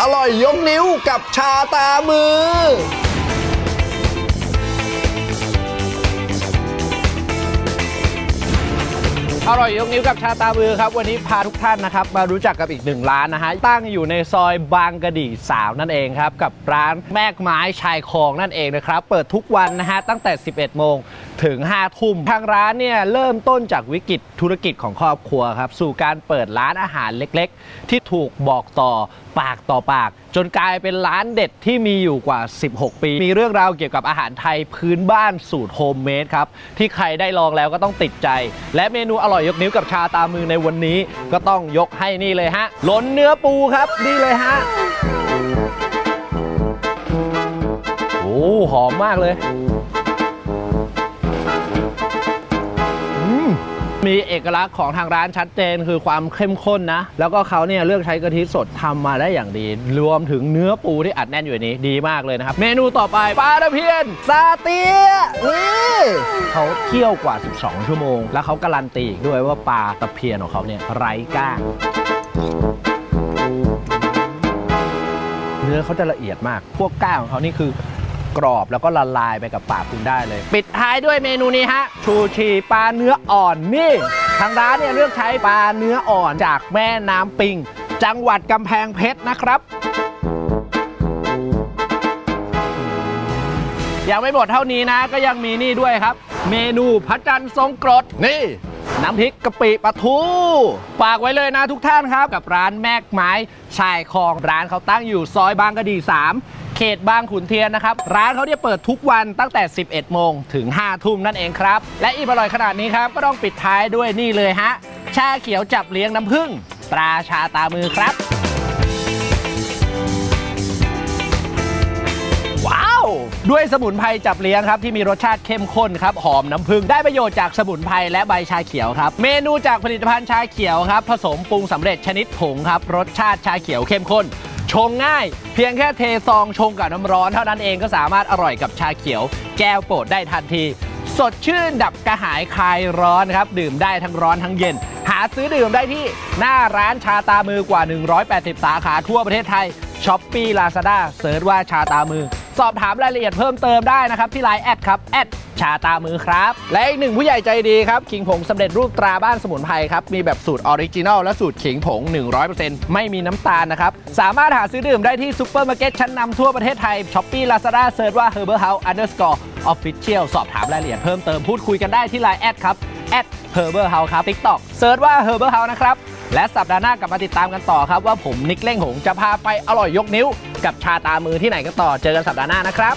อร่อยยกนิ้วกับชาตามือ อร่อยยกนิ้วกับชาตามือครับ วันนี้พาทุกท่านนะครับ มารู้จักกับอีกหนึ่งร้านนะฮะตั้งอยู่ในซอยบางกระดีสาวนั่นเองครับ กับร้านแมกไม้ชายคลองนั่นเองนะครับ เปิดทุกวันนะฮะตั้งแต่ 11 โมงถึง 5 ทุ่ม ทางร้านเนี่ยเริ่มต้นจากวิกฤตธุรกิจของครอบครัวครับ สู่การเปิดร้านอาหารเล็ก ๆ ที่ถูกบอกต่อปากต่อปาก จนกลายเป็นร้านเด็ดที่มีอยู่กว่า 16 ปี มีเรื่องราวเกี่ยวกับอาหารไทยพื้นบ้านสูตรโฮมเมดครับ ที่ใครได้ลองแล้วก็ต้องติดใจ และเมนูอร่อยยกนิ้วกับชาตามือในวันนี้ ก็ต้องยกให้นี่เลยฮะล้นเนื้อปูครับนี่เลยฮะโอ้หอมมากเลย มีเอกลักษณ์ของทางร้านชัดเจนคือความเข้มข้นนะ แล้วก็เขาเนี่ยเลือกใช้กะทิสดทำมาได้อย่างดี รวมถึงเนื้อปูที่อัดแน่นอยู่ในนี้ดีมากเลยนะครับ เมนูต่อไปปลาตะเพียนซาเตียนี่เขาเคี่ยวกว่า 12 ชั่วโมง แล้วเขาการันตีอีกด้วยว่าปลาตะเพียนของเขาเนี่ยไร้ก้างเนื้อเขาจะละเอียดมาก พวกก้างของเขานี่คือ กรอบแล้วก็ละลายไปกับปากคุณได้เลย ปิดท้ายด้วยเมนูนี้ฮะ ชูชีปลาเนื้ออ่อนนี่ ทางร้านเนี่ยเลือกใช้ปลาเนื้ออ่อนจากแม่น้ำปิง จังหวัดกำแพงเพชรนะครับยังไม่หมดเท่านี้นะก็ยังมีนี่ด้วยครับ เมนูพระจันทร์ทรงกรดนี่ น้ำพริกกะปิปลาทูฝากไว้เลยนะทุกท่านครับ กับร้านแมกไม้ชายคลองร้านเขาตั้งอยู่ซอยบางกะดี 3 เขตบางขุนเทียนนะครับ ร้านเขาเนี่ยเปิดทุกวันตั้งแต่ 11 โมงถึง 5 ทุ่มนั่นเองครับ และอิ่มอร่อยขนาดนี้ครับ ก็ต้องปิดท้ายด้วยนี่เลยฮะ ชาเขียวจับเลี้ยงน้ำผึ้งตราชาตามือครับ ว้าว ด้วยสมุนไพรจับเลี้ยงครับ ที่มีรสชาติเข้มข้นครับ หอมน้ำผึ้งได้ประโยชน์จากสมุนไพรและใบชาเขียวครับ เมนูจากผลิตภัณฑ์ชาเขียวครับ ผสมปรุงสำเร็จชนิดผงครับรสชาติชาเขียวเข้มข้น ชงง่าย เพียงแค่เทซองชงกับน้ำร้อนเท่านั้นเองก็สามารถอร่อยกับชาเขียว แก้วโปรดได้ทันที สดชื่นดับกระหายคลายร้อนครับ ดื่มได้ทั้งร้อนทั้งเย็น หาซื้อดื่มได้ที่หน้าร้านชาตามือกว่า 180 สาขาทั่วประเทศไทยช้อปปี้ลาซาด้าเซิร์ชว่าชาตามือ สอบถามรายละเอียดเพิ่มเติมได้นะครับ ที่ไลน์แอดครับแอดชาตามือครับ และอีกหนึ่งผู้ใหญ่ใจดีครับ ขิงผงสำเร็จรูปตราบ้านสมุนไพรครับ มีแบบสูตรออริจินัลและสูตรขิงผง 100%ไม่มีน้ำตาลนะครับ สามารถหาซื้อดื่มได้ที่ซูเปอร์มาร์เก็ตชั้นนำทั่วประเทศไทยช้อปปี้ลาซาด้าเซิร์ชว่า Herbal House underscore official สอบถามรายละเอียดเพิ่มเติมพูดคุยกันได้ที่ไลน์แอดครับแอด Herbal House ครับ TikTok เซิร์ชว่า Herbal House นะครับ และสัปดาห์หน้ากลับมาติดตามกันต่อครับ ว่าผมนิกเล่งหงจะพาไปอร่อยยกนิ้ว กับชาตามือที่ไหนกันต่อเจอกันสัปดาห์หน้านะครับ